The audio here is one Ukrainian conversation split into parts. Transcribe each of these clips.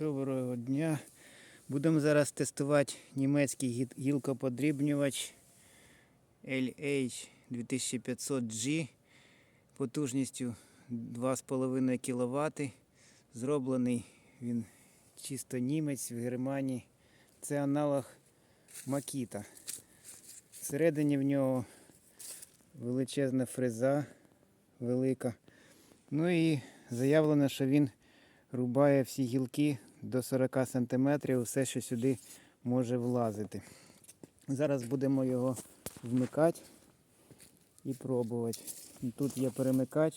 Доброго дня. Будемо зараз тестувати німецький гілкоподрібнювач LH 2500G потужністю 2,5 кВт. Зроблений він чисто німець в Германії. Це аналог Макіта. Всередині в нього величезна фреза велика. Ну і заявлено, що він рубає всі гілки до 40 см, все, що сюди може влазити. Зараз будемо його вмикати і пробувати. Тут є перемикач,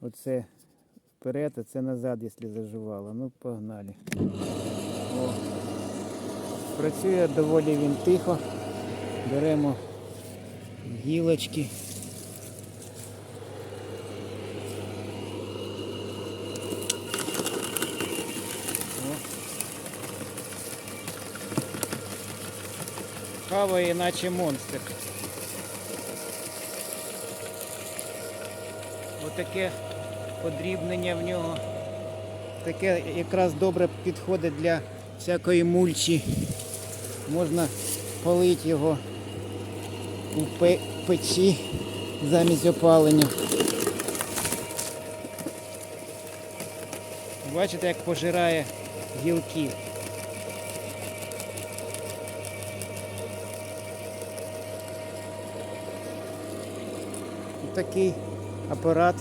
оце вперед, а це назад, якщо заживало. Ну, погнали. О. Працює доволі він тихо. Беремо гілочки. Хаває наче монстр. Отаке подрібнення в нього. Таке якраз добре підходить для всякої мульчі. Можна полити його у печі замість опалення. Бачите, як пожирає гілки. Такий апарат.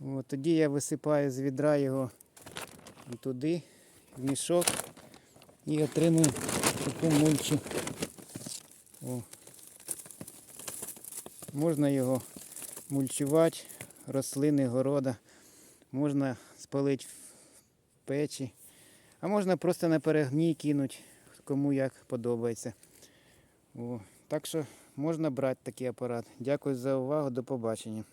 От, тоді я висипаю з відра його туди, в мішок і отримую таку мульчу. О. Можна його мульчувати, рослини, города. Можна спалити в печі, а можна просто на перегній кинути, кому як подобається. О. Так що можна брати такий апарат. Дякую за увагу, до побачення.